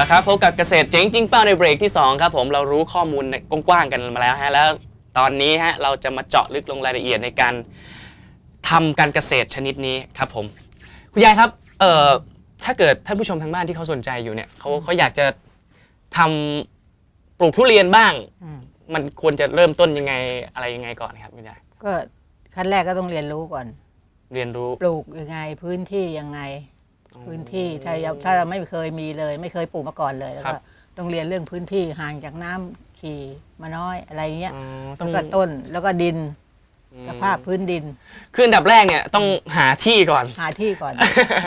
ละครับพบกับเกษตรเจ๋งจริงเป้าในเบรกที่ 2 ครับผมเรารู้ข้อมูลในกว้างๆกันมาแล้วฮะแล้วตอนนี้ฮะเราจะมาเจาะลึกลงรายละเอียดในการทำการเกษตรชนิดนี้ครับผมคุณยายครับเอ่อถ้าเกิดท่านผู้ชมทางบ้านที่เขาสนใจอยู่เนี่ยเขาเขาอยากจะทำปลูกทุเรียนบ้างอืมมันควรจะเริ่มต้นยังไงอะไรยังไงก่อนครับคุณยายก็ขั้นแรกก็ต้องเรียนรู้ก่อน เรียนรู้ปลูกยังไงพื้นที่ยังไง พื้นที่ถ้ายังถ้าเราไม่เคยมีเลย ไม่เคยปลูกมาก่อนเลยแล้วครัก็บต้องเรียนเรื่องพื้นที่ห่างจากน้ำขี่มาน้อยอะไรเงี้ยอ๋อต้แล้องวก็ต้นแล้วก็ดินอืมสภาพพื้นดิน คืออันดับแรกเนี่ยต้องหาที่ก่อน หาที่ก่อน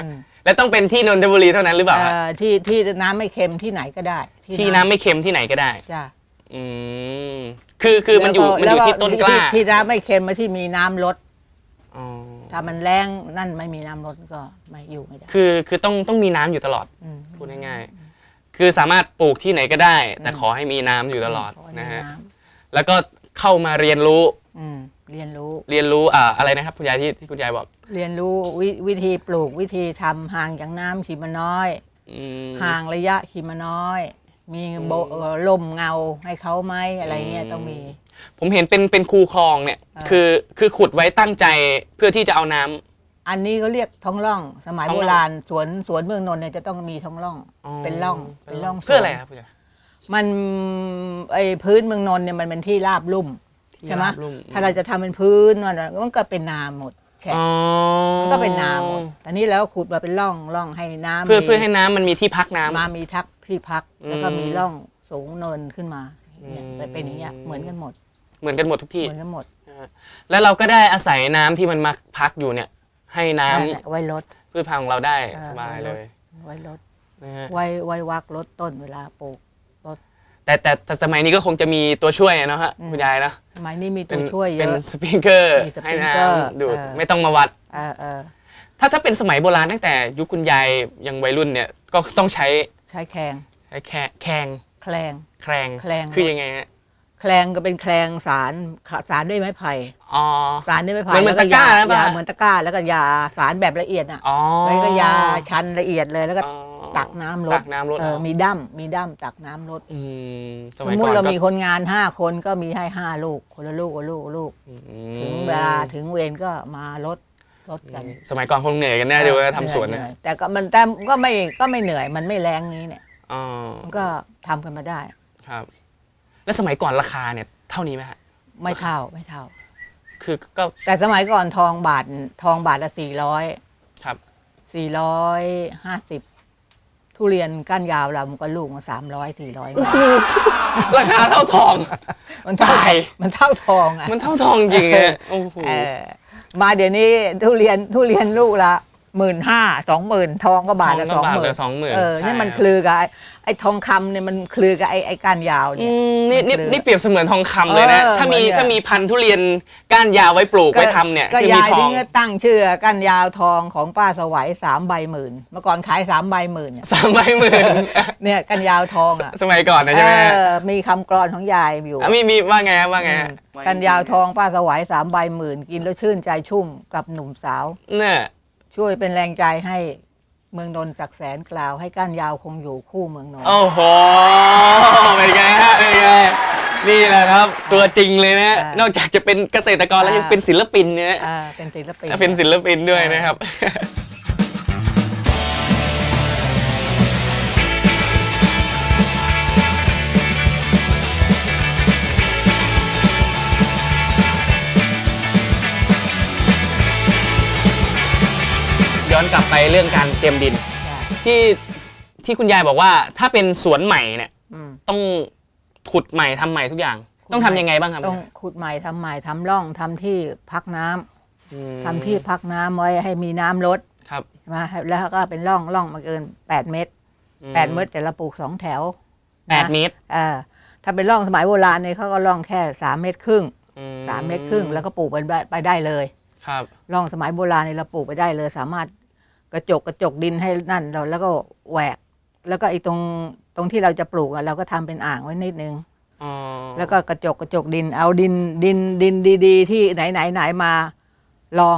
อืมและต้องเป็นที่นนทบุรีเท่านั้นหรือเปล่าฮะเอ่อที่ที่น้ำไม่เค็มที่ไหนก็ได้ ที่น้ำไม่เค็มที่ไหนก็ได้จ้ะอืมคือคือมันอยู่มันแล้วอยู่ที่ต้นกล้าที่ที่น้ำไม่เค็มมาที่มีน้ำลดอ๋อ ถ้ามันแรงนั่นไม่มีน้ำลดก็ไม่อยู่ไม่ได้ คือคือต้องต้องมีน้ำอยู่ตลอดอืม พูดง่ายๆคือสามารถปลูกที่ไหนก็ได้ แต่ขอให้มีน้ำอยู่ตลอดขให้นะมีฮะน้ำแล้วก็เข้ามาเรียนรู้อืมเรียนรู้ เรียนรู้อ่าอะไรนะครับคุณยายที่ที่คุณยายบอกเรียนรู้วิวิธีปลูกวิธีทำห่างจากน้ำขีมาน้อย อืมห่างระยะขีมาน้อย มีโบอืมเอ่อลมเงาให้เขาไหมอะไรเงี้ยอืมต้องมี ผมเห็นเป็นเป็นคูคลองเนี่ยอ่าคือคือขุดไว้ตั้งใจเพื่อที่จะเอาน้ำ อันนี้ก็เรียกท้องร่อง สมัยท้องโบร่อง ราณสวนสวนเมืองนนท์เนี่ยจะต้องมีท้องร่อง เป็นร่องเป็นร่องเพื่ออะไรสวนครับคุณยาย มันไอพื้นเมืองนนท์เนี่ยมันเป็นที่ราบลุ่มที่ใช่ไหมราบลุ่ม ถ้าเราจะทำเป็นพื้นมันมันก็เป็นนาหมด แฉะอ๋อมันก็เป็นนาหมดแต่นี่แล้วขุดมาเป็นร่องร่องให้น้ำเพื่อมีเพื่อให้น้ำมันมีที่พักน้ำ มามีทักที่พัก แล้วก็อืมมีร่องสูงเนินขึ้นมาเนี่ยอืมไปเป็นอย่างเงี้ยเหมือนกันหมดเหมือนกันหมดทุกที่ เหมือนกันหมดแล้วเราก็ได้อาศัยน้ำที่มันมาพักอยู่เนี่ย ให้น้ำนั่นแหละไว้ลดพืชพันธุ์ของเราได้เออ สบายเลยไว้ลดนะฮะ ไว้ไว้วักลดต้นเวลาปลูก แต่แต่แต่สมัยนี้ก็คงจะมีตัวช่วยอะเนาะฮะอืมคุณยายเนอะสมัยนี้มีเป็ตันวช่วยเยเป็นอะสปริงเกอร์มีสปริให้งน้เกอร์ำดูดเออไม่ต้องมาวัดเออเออถ้าถ้าเป็นสมัยโบราณตั้งแต่ยุคคุณยายยังวัยรุ่นเนี่ยก็ต้องใช้ใช้แคงใช้แคแคงแคลงแครงแคลงคือยังไงฮะแคลงก็เป็นแคลงสารสารด้วยไม้ไผ่อ๋อสารด้วยไม้ไผ่เหมือนเหมือนแล้วตะกร้านะยป่ะยเหมือนตะกร้าแล้วก็ยาสารแบบละเอียดอะอ๋อแล้วก็ยาชันละเอียดเลยแล้วก็อ๋อ ตักน้ำลดตักน้ำลดเออเอามีดั้มมีดั้มตักน้ำลดอืมสสมัมยมก่อตินเราก็มีคนงานห้าคนก็มีให้ห้าลูก คนละลูกคนละลูกคนละลูก อืมถึงเวลาถึงเวรก็มาลดลดกันสมัยก่อนคงเหนื่อยกันแน่ดูว่าทำสวนเหนะอยแต่ก็มันแต่ก็ไม่ก็ไม่เหนื่อยมันไม่แรงนี้เนี่ยอ๋อมันก็ทำกันมาได้ ครับ แล้วสมัยก่อนราคาเนี่ยเท่านี้ไหมฮะไม่เท่าไม่เท่า คือก็แต่สมัยก่อนทองบาททองบาทละสี่ร้อยครับสี่ร้อยห้าสิบ ทุเรียนก้านยาวเรามันก็ลูกมาสามร้อยสี่ร้อยราคาเท่าทอง มันเท่าตายมันเท่าทองอะมันเท่าทองจริงฮะโอ้โหเออมาเดี๋ยวนี้ทุเรียนทุเรียนลูกละหมื่นห้าสองหมื่นทองก็บาทละทสอองงก็บาทหมื่นละ20,000เออใช่นี่มันครับคลือกับ ไอ้ไอ้ทองคำเนี่ยมันคลือกับไอ้ไอ้ก้านยาวอืเนี่ยมนี่นี่มันคือนี่เปรียบเสมือนทองคำเลยนะ เออถ้ามีเหมือนเนี่ย ถ้ามีพันธุ์ทุเรียนก้านยาวไว้ปลูกไว้ทำเนี่ยก็คือมียายทอที่งก็ตั้งชื่อก้านยาวทองของป้าสวัยสามใบหมื่นเมื่อก่อนขายสามใบหมื่นเนี่ยสามใบหมื่นเนี่ยก้านยาวทองอะสมัยก่อนนะใช่ไหมฮะเออมีคำกรอนของยายอยู่ อะมีมีว่าไงฮะว่าไงฮะกันยาวทองป้าสวัยสามใบหมื่นกินแล้วชื่นใจชุ่มกับหนุ่มสาว เนี่ยช่วยเป็นแรงใจให้ เมืองนนท์ศักดิ์แสนกล่าวให้ก้านยาวคงอยู่คู่เมืองนนท์ โอ้โหเป็นไงฮะเป็นไงนี่แหละครับ ตัวจริงเลยนะอ่านอกจากจะเป็นเกษตรกรแล้วอ่ายัยังเป็นศิลปินเนี่ยอ่าเป็นศิลปิน เป็นศิลปินด้วยนะครับ อนกลับไปเรื่องการเตรียมดินจ้ะที่ที่คุณยายบอกว่า ถ้าเป็นสวนใหม่เนี่ยอืมต้องขุดใหม่ทำใหม่ทุกอย่าง ต้องทำยังไงบ้างครับต้องขุดใหม่ทำใหม่ทำร่องทำที่พักน้ำอืมทำที่พักน้ำไว้ให้มีน้ำลดครับใช่ไหมแล้วก็เป็นร่องร่องมาเกิน8เมตรอื8เมตรแต่เราปลูกสองแถวแปดนะเมตรเออถ้าเป็นร่องสมัยโบราณเนี่ยเขาก็ร่องแค่3เมตรครึ่งอืสามเมตรครึ่งแล้วก็ปลูกไปได้ไปได้เลย ครับร่องสมัยโบราณเนี่ยเราปลูกไปได้เลย สามารถ กระจกกระจกดินให้นั่นเราแล้วก็แหวก แล้วก็ไอ้ตรงตรงที่เราจะปลูกอะเราก็ทำเป็นอ่างไว้นิดนึงอ๋อแล้วก็กระจกกระจกดิน เอาดินดินดินดี ๆ ที่ไหนไหนไหนมาลอง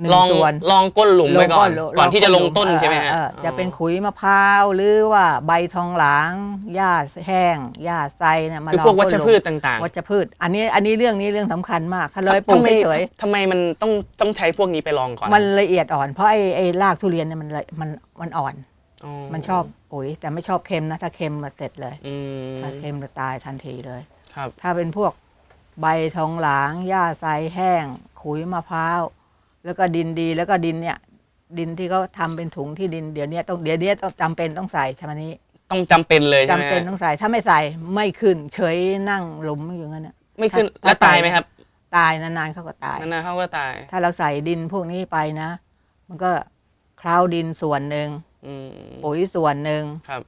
หนึ่งลองส่วนลองก้นหลุมไว้ก่อน ลงก่อนที่จะลงหมต้นใช่ไหมฮะเออเออจะเป็นขุยมะพร้าวหรือว่าใบทองหลางหญ้าแห้งหญ้าไซเนี่ยมาคือลงพวกวัชก้นหลุมพืชต่างวัชพืช อันนี้อันนี้เรื่องนี้เรื่องสำคัญมากถ้าๆเลยปลูทำกไมเฉยทำไมมันต้องต้องใช้พวกนี้ไปลองก่อนๆมันละเอียดอ่อนเพราะไอ้ไอ้รากทุเรียนเนี่ยมันละมันมันอ่อนมันชอบปุ๋ย แต่ไม่ชอบเค็มนะถ้าเค็มมาเสร็จเลย อืมถ้าเค็มจะตายทันทีเลย ครับ ถ้าเป็นพวกใบทองหลางหญ้าไซแห้งขุยมะพร้าว แล้วก็ดินดีแล้วก็ดินเนี่ย ดินที่เขาทำเป็นถุงที่ดินเดี๋ยวนี้ต้องเดี๋ยวนี้ต้องจำเป็นต้องใส่ใช่ไหมนี้ ต้องจำเป็นเลยใช่จำไหมเป็นฮะต้องใส่ถ้าไม่ใส่ไม่ขึ้น เฉยนั่งหลุมอยู่งั้นน่ะ ไม่ขึ้นถ้า แล้วถ้าตายใส่ไหมครับตายนานๆเขาก็ตาย นั่นนะเขาก็ตาย ถ้าเราใส่ดินพวกนี้ไปนะ มันก็เคล้าดินส่วนหนึ่งอืมปุ๋ยส่วนหนึ่งครับ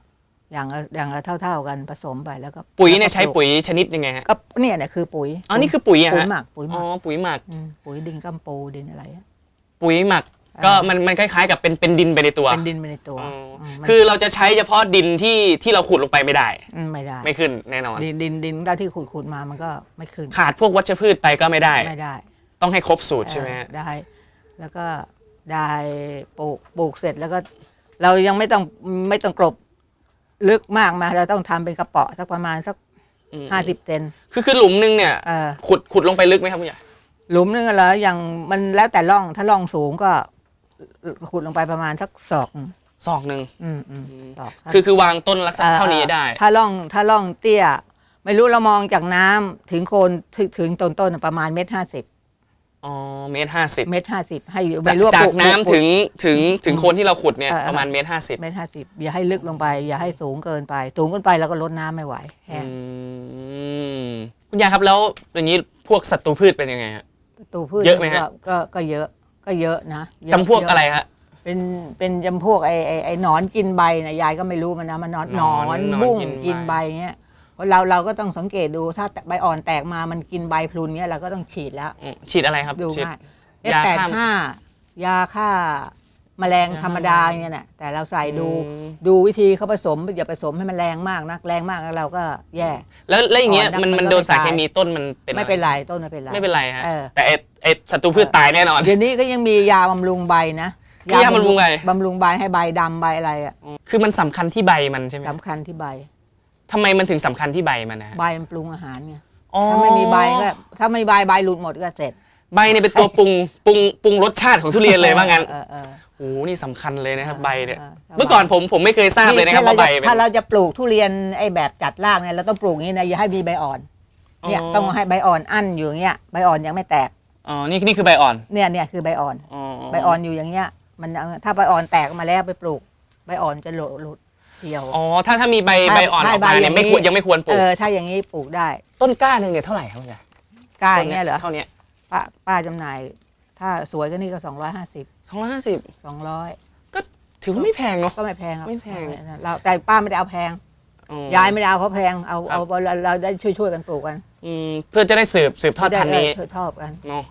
อย่างละอย่างละเท่า ๆกันผสมไปแล้วก็ปุ๋ยเนี่ยแล้วก็ใช้ปุ๋ยชนิดยังไงฮะก็เนี่ยเนี่ยคือปุ๋ยอ๋อนี่คือปุ๋ยอะปุ๋ยฮะหมักปุ๋ยหอ๋มัอกปุ๋ยหมักมปุ๋ยดินกัมปูดินอะไรอะ ปุ๋ยหมักอ่าก็มันมันคล้ายๆ กับเป็นเป็นดินไปในตัว เป็นดินไปในตัวอ๋อมมันคือเราจะใช้เฉพาะดินที่ที่เราขุดลงไปไม่ได้ มไม่ได้ ไม่ขึ้นแน่นอน ดินดินดินเราที่ขุดขุดมามันก็ไม่ขึ้นขาดพวกวัชพืชไปก็ไม่ได้ ไม่ได้ต้องให้ครบสูตรใช่ไหมฮะเออได้ แล้วก็ได้ปลูกปลูกเสร็จแล้วก็ เรายังไม่ต้องไม่ต้องกลบลึกมากมาเราต้องทำเป็นกระเป๋อสักประมาณสักอืมห้าสิบเซนคือคือหลุมนึงเนี่ย เออขุดขุดลงไปลึกไหมครับคุณใหญ่ หลุมนึงอะเหรออย่างมันแล้วแต่ร่องถ้าร่องสูงก็ขุดลงไปประมาณสักศอกหนึ่งศอกหนึ่งอืมอืมศอกคือคือวางต้นลักษณะเท่านี้ได้ ถ้าร่องถ้าร่องเตี้ย ไม่รู้เรามองจากน้ำถึงโคนถึงถึงต้นต้นประมาณเมตรห้าสิบอ๋อเมตรห้าสิบเมตรห้าสิบให้จากไม่รู้ว่จากปลูน้ำปลูถึงถึงถึงโคนที่เราขุดเนี่ยเออเออประมาณเมตรห้าสิบเมตรห้าสิบอย่าให้ลึกลงไป อย่าให้สูงเกินไป สูงเกินไปเราก็ลดน้ำไม่ไหวแห้งคุณยายครับแล้วอย่างนี้พวกศัตรูพืชเป็นยังไงฮะ ตูพืชเยอะไหมฮะ ก็ก็ก็เยอะก็เยอะนะเยอะจำพวกเยอะไรฮะ เป็นเป็นจำพวกไอ้ไอ้ไอ้หนอนกินใบนะยายก็ไม่รู้มันนะมันนอนหหนนออนนหนอนบุ้งกินใบ กินใบเงี้ยเพราะเราเราก็ต้องสังเกตดูถ้าใบอ่อนแตกมามันกินใบพลุนเงี้ยเราก็ต้องฉีดแล้ว อืมฉีดอะไรครับดูฉีด ง่ายยา F แปดฆ่า ห้ายาฆ่า แมลงยาฆ่าธรรมดาเงี้ยน่ะแต่เราใส่ดูอืม ดูวิธีเขาผสมอย่าผสมให้มันแรงมากนักแรงมากแล้วเราก็แย่ แล้วแล้วอย่างเงี้ยอ่อนนะมันมันมันก็โดนสารไม่เคตาย มีต้นมันเป็นไม่เป็นไรต้นไม่เป็นไร ไม่เป็นไรฮะเออ แต่ไอ้ไอ้ศัตรูพืชตายแน่นอน เดี๋ยวนี้ก็ยังมียาบำรุงใบนะมียาบำรุงใบ บำรุงใบให้ใบดำใบอะไรอะคือมันสำคัญที่ใบมันใช่ไหมสำคัญที่ใบ ทำไมมันถึงสำคัญที่ใบมันนะฮะใบมันปรุงอาหารไงอ๋อถ้าไม่มีใบก็ถ้าไม่มีใบใบหลุดหมดก็เสร็จใบเนี่ยเป็นตัวปรุงปรุงปรุงรสชาติของทุเรียนเลยว่างั้น เออเออ โอ้โหนี่สำคัญเลยนะครับใบเนี่ยเออเออเมื่อก่อนผมผมไม่เคยทราบเลยนะครับว่าใบเป็น ถ้าเราจะปลูกทุเรียนไอ้แบบจัดรากเนี่ยเราต้องปลูกอย่างนี้นะอย่าให้มีใบอ่อนเนี่ยอ๋อ ต้องให้ใบอ่อนอั้นอยู่อย่างเงี้ยใบอ่อนยังไม่แตกอ๋อ นี่นี่คือใบอ่อนเนี่ยเนี่ยคือใบอ่อนอ๋อใบอ่อนอยู่อย่างเงี้ยมันถ้าใบอ่อนแตกออกมาแล้วไปปลูก ใบอ่อนจะหลุดหลุดเหี่ยว อ๋อ ถ้าถ้ามีใบถ้าใบอ่อนอถ้าอกมาใบเนี่ยไม่อย่างนี้ควรยังไม่ควรปลูเอกอถ้าอย่างนี้ปลูกได้ต้นกล้าหนึ่งเนี่ยเท่าไหร่ครับคุณยายกล้าอย่างเงี้ยเหรอเท่าเนี้ยป้าป้าจำหน่าย ถ้าสวยก็นี่ก็สองร้อยห้าสิบสองร้อยห้าสิบสองร้อยก็ถือว่าไม่แพงเนาะก็ไม่แพงครับไม่แพงเราแต่ป้าไม่ได้เอาแพงอ๋อยายไม่ได้เอาเขาแพงเอาครับเอาเราเราได้ช่วยช่วยๆกันปลูกกันอืมเพื่อจะได้สืบสืบทอดพันธุ์นี้ได้ช่วยทอดกันเนาะ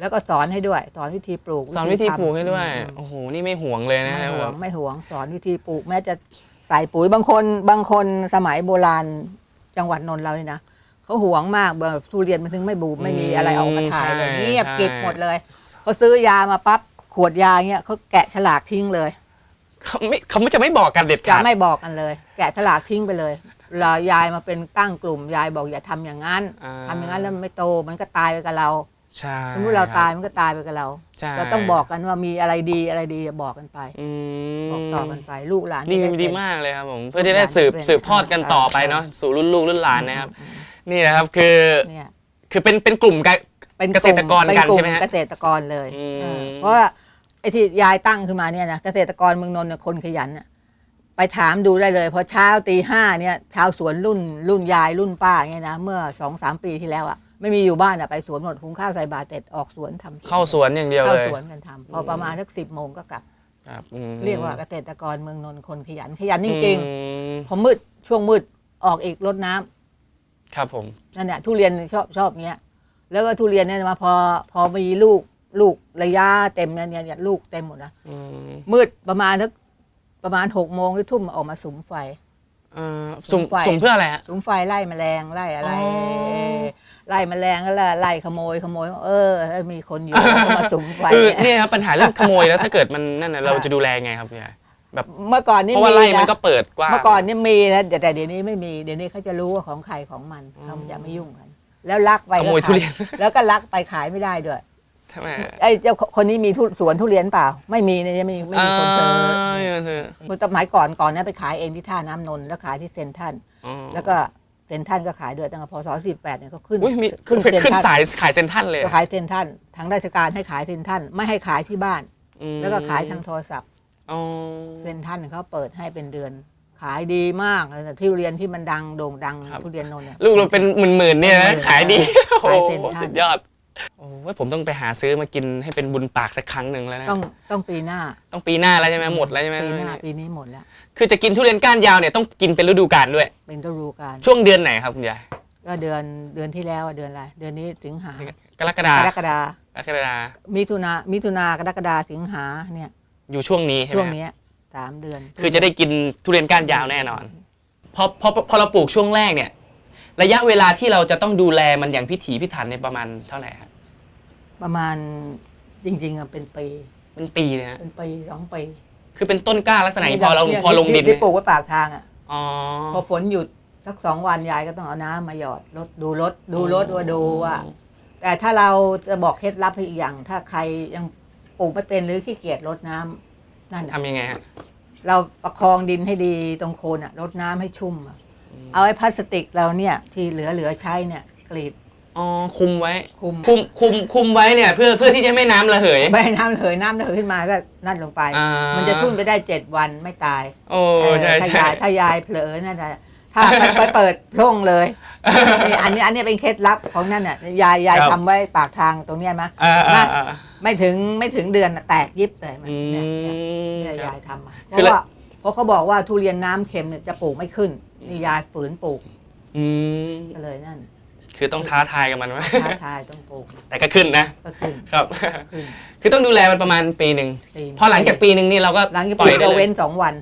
แล้วก็สอนให้ด้วย สอนวิธีปลูก สอนวิธีทำปลูกให้ด้วยอืมโอ้โห นี่ไม่ห่วงเลยนะไม่ฮะห่วงไม่ห่วงสอนวิธีปลูก แม้จะใส่ปุ๋ยบางคนบางคนสมัยโบราณจังหวัดนนท์เราเนี่ยนะ เขาห่วงมากแบบทุเรียนมันถึงไม่บูมไม่มีอะไรออกมาถ่ายเลยเงียบกริบหมดเลยเขาซื้อยามาปั๊บขวดยาเงี้ยเขาแกะฉลากทิ้งเลยเขาไม่เขาไม่จะไม่บอกกันเด็ดจะขาดไม่บอกกันเลย แกะฉลากทิ้งไปเลยเวลายายมาเป็นตั้งกลุ่มยายบอกอย่าทำอย่างนั้นอ่าทำอย่างนั้นแล้วมันไม่โตมันก็ตายไปกับเราใช่สมมติเราตายมันก็ตายไปกับเราใช่เราต้องบอกกันว่ามีอะไรดีอะไรดีอย่าบอกกันไปอืมบอกต่อกันไปลูกหลานนี่จะได้ดีเป็นมากเลยครับผมเพื่อจะได้สืบเป็นสืบทอดกันต่อไปเออเนาะสู่รุ่นลูกรุ่นหลานนะครับ นี่นะครับคือเนี่ยคือเป็นเป็นกลุ่มกันเป็นเกษตรกรเป็นกันลุ่ใช่ไหมฮะ เกษตรกรเลยอืม เออเพราะว่าไอ้ที่ยายตั้งขึ้นมาเนี่ยนะเกษตรกรเมืองนนท์เนี่ยคนขยันน่ะไปถามดูได้เลยพอเช้าตีห้าเนี่ยชาวสวนรุ่นรุ่นยายรุ่นป้าเนี่ยนะเมื่อสองสามปีที่แล้วอะไม่มีอยู่บ้านอะไปสวนหมดหุงข้าวใส่บาตรเสร็จออกสวนทำเข้าสวนอย่างเดียวเข้าเลยสวนกันทำพอประมาณสักสิบโมงก็กลับ ครับอืมเรียกว่าเกษตรกรเมืองนนท์คนขยันขยันจริงอืมๆพอมืดช่วงมืดออกอีกรดน้ำ ครับผม นั่นแหละทุเรียนชอบชอบเงี้ย แล้วก็ทุเรียนเนี่ยมาพอพอมีลูกลูกระยะเต็มเนี่ยเนี่ยเนี่ยลูกเต็มหมดนะอืมมืดประมาณสักประมาณหกโมงหรือทุ่มออกมาสุมไฟ เอ่อสุ่มสุ่มไฟ สุ่มเพื่ออะไรฮะ สุมไฟไล่แมลงไล่อะไร อ๋อ ไล่แมลงก็ไล่ไล่ขโมยขโมย เออ มีคนอยู่ก็มาจุ่มไฟคือเนี่ย เนี่ยครับปัญหาเรื่องขโมยแล้วถ้าเกิดมันนั่นนะเราจะดูแลไงครับพี่ยาย แบบเมื่อก่อนนี่เพราะว่าไล่มันนะก็เปิดกว้างเมื่อก่อนนี่มีนะแต่แต่เดี๋ยวนี้ไม่มีเดี๋ยวนี้เขาจะรู้ว่าของใครของมันเขาจะไม่ยุ่งกัน แล้วลักไปขโมยก็ทุขาเรียนแล้วก็ลักไปขายไม่ได้ด้วยใช่ไหมไอ้เจ้าคนนี้มีทุสวนทุเรียนเปล่า ไม่มีเนี่ยไม่มีไม่มีคนซื้อไม่มีคนซื้อเมื่อสมัยก่อนก่อนเนี่ยไปขายเองที่ท่าน้ำนนท์แล้วขายที่เซ็นทรัลอ๋อแล้วก็เซ็นทรัลก็ขายด้วยตั้งแต่พศ48เนี่ยก็ขึ้นอุ้ยมีขึ้นขึ้นเซ็นขึ้นทรัลสายขายเซ็นทรัลเลยก็ขายเซ็นทรัลทางราชการให้ขายเซ็นทรัลไม่ให้ขายที่บ้านอืมแล้วก็ขายทางโทรศัพท์อ๋อ เซ็นทรัลเขาเปิดให้เป็นเดือน ขายดีมากเลยแต่ที่เรียนที่มันดังโด่งดังทุเรียนนนท์เนี่ย ลูกเราเป็นหมื่นๆเนี่ยหมื่นะนๆขายดีขายโอ้เซ็นทรัลสุดยอดโอ้ยผมต้องไปหาซื้อมากินให้เป็นบุญปากสักครั้งหนึ่งแล้วนะต้องต้องปีหน้าต้องปีหน้าแล้วใช่ไหมหมดแล้วใช่ไหมปีหน้าปีนี้หมดแล้ว คือจะกินทุเรียนก้านยาวเนี่ยต้องกินเป็นฤดูกาลด้วย เป็นฤดูกาลช่วงเดือนไหนครับคุณยายก็เดือนเดือนที่แล้วอะเดือนอะไรเดือนนี้สิงหากรกฎากรกฎากรกฎามิถุนามิถุนากรกฎาสิงหาเนี่ย อยู่ช่วงนี้ใช่ไหมช่วงครับเนี้ยสามเดือนคือจะได้กินทุเรียนก้านยาวแน่นอนพอพอพอเราปลูกช่วงแรกเนี่ย ระยะเวลาที่เราจะต้องดูแลมันอย่างพิถีพิถันในยประมาณเท่าไหร่ครับประมาณจริงๆอะเป็นปีเป็นปีเนี่ยฮะเป็นปีสองปีคือเป็นต้นกล้าลักษณะนี้พอเรานี่ยพอลงดินที่ที่ปลูกไว้ปากทางอะอ๋อ พอฝนหยุดสักสองวันยายก็ต้องเอาน้ำมาหยอดรถดูรถดูรถว่าดูว่า แต่ถ้าเราจะบอกเคล็ดลับให้อีกอย่าง ถ้าใครยัง ปลูกไม่เป็นหรือขี้เกียจรดน้ำนั่นน่ะทำยังไงฮะเราประคองดินให้ดีตรงโคนอะรดน้ำให้ชุ่มอะเอาไอ้พลาสติกเราเนี่ย ที่เหลือเหลือใช้เนี่ยกรีด อ๋อคุมไว้คุม คุมคุมคุมไว้เนี่ยเพื่อเพื่อที่จะไม่น้ำระเหย ไม่ให้น้ำระเหยน้ำระเหยขึ้นมาก็นั่นลงไป อ่ามั มันจะทุ่นไปได้เจ็ดวันไม่ตายโอ้เออใช่ถ้าใช่ยายถ้ายายเผลอนั่นแหละ ถ้าไปไปเปิดโพร่งเลยนี่อันนี้อันนี้เป็นเคล็ดลับของนั่นน่ะยายยายครับทำไว้ปากทางตรงเนี้ยมะอ่าอ่าน่าอ่า ไม่ถึงไม่ถึงเดือนน่ะแตกยิบเลยมันอืเนี่ยม เนี่ยครับยายทำมาเพคือราะละ ว่าเพราะเขาบอกว่าทุเรียนน้ำเค็มเนี่ยจะปลูกไม่ขึ้นนี่ยายฝืนปลูกอืมก็เลยนั่นคือต้องท้าทายกับมันว่าท้าทายต้องปลูกแต่ก็ขึ้นนะ ก็ขึ้นครับ ขึ้นคือต้องดูแลมันประมาณปีหนึ่ง ปีพอหลังจากปีหนึ่งนี่เราก็หลังจากปล่ปลูอยกได้เราเลยเว้นสองวัน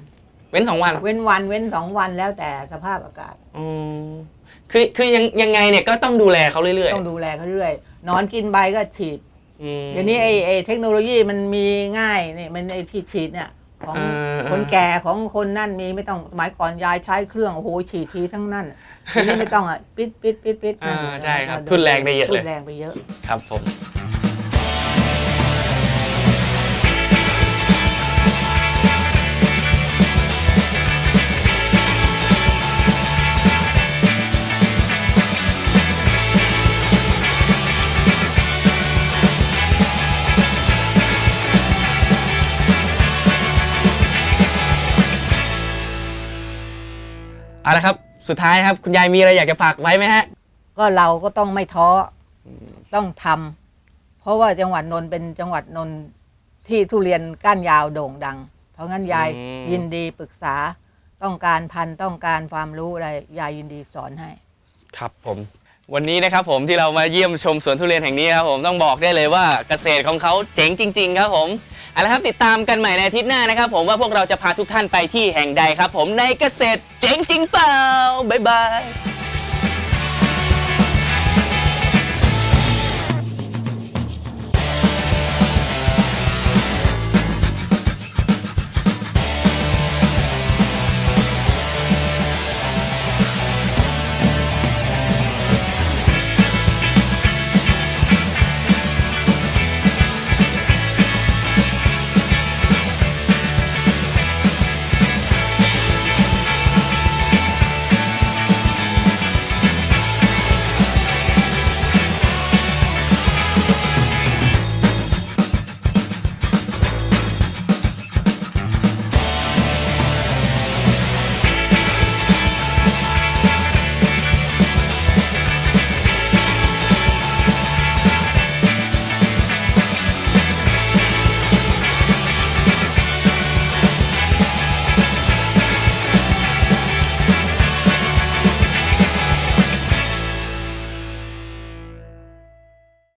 เว้นสองวันเว้นวันเว้นสองวันแล้วแต่สภาพอากาศอืมคือคือยังยังไงเนี่ยก็ต้องดูแลเขาเรื่อยต้องดูแลเขาเรื่อยนอนกินใบก็ฉีดๆอืม เดี๋ยวนี้ไอ้ไอ้เทคโนโลยีมันมีง่ายเนี่ยมันไอ้ที่ฉีดเนี่ย ของเออคนแก่ของคนนั่นมีไม่ต้องสมัยก่อนยายใช้เครื่องโอ้โหฉีดทีทั้งนั้นทีนี้ไม่ต้องอะปิดปิดปิดปิดอ่านั่นใช่ครับนั่นทุนแรงได้เยอะเลย ทุนแรงไปเยอะ ครับผม สุดท้ายครับ คุณยายมีอะไรอยากจะฝากไว้ไหมฮะ ก็เราก็ต้องไม่ท้ออต้องทำเพราะว่าจังหวัดนนท์เป็นจังหวัดนนท์ที่ทุเรียนก้านยาวโด่งดัง เพราะงั้นยายอืม ยินดีปรึกษาต้องการพันธุ์ต้องการความรู้อะไรยายยินดีสอนให้ ครับผม วันนี้นะครับผมที่เรามาเยี่ยมชมสวนทุเรียนแห่งนี้ครับผมต้องบอกได้เลยว่าเกษตรของเขาเจ๋งจริง ๆ ครับผมเอาละครับติดตามกันใหม่ในอาทิตย์หน้านะครับ ผมว่าพวกเราจะพาทุกท่านไปที่แห่งใดครับ ผมในเกษตรเจ๋งจริงเปล่าบ๊ายบาย